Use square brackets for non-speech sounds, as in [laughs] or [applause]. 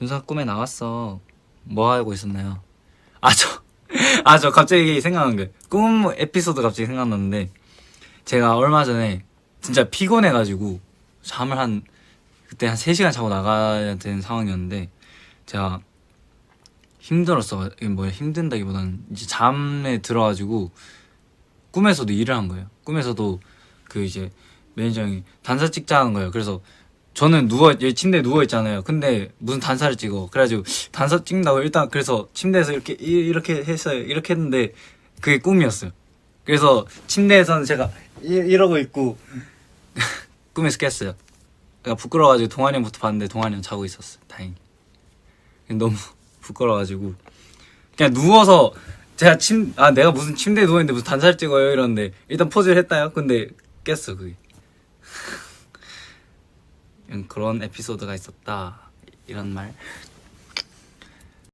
준서 꿈에 나왔어. 뭐 하고 있었나요? 아, 저, [laughs] 아, 저 갑자기 생각난 게, 꿈 에피소드 갑자기 생각났는데, 제가 얼마 전에 진짜 피곤해가지고, 잠을 한, 그때 한 3시간 자고 나가야 되는 상황이었는데, 제가 힘들었어. 뭐야, 힘든다기보다는 이제 잠에 들어가지고, 꿈에서도 일을 한 거예요. 꿈에서도 그 이제 매니저 형이 단사 찍자는 거예요. 그래서 저는 누워 침대에 누워 있잖아요. 근데 무슨 단사를 찍어? 그래가지고 단사 찍는다고 일단 그래서 침대에서 이렇게 이- 이렇게 했어요. 이렇게 했는데 그게 꿈이었어요. 그래서 침대에서는 제가 이, 이러고 있고 [laughs] 꿈에서 깼어요. 그러니까 부끄러워가지고 동환이 형부터 봤는데 동환이 형 자고 있었어요. 다행히. 너무 [laughs] 부끄러워가지고 그냥 누워서 제가 침, 아, 내가 무슨 침대에 누워 있는데 무슨 단사를 찍어요? 이러는데, 일단 포즈를 했다요? 근데 깼어, 그게. 그런 에피소드가 있었다. 이런 말.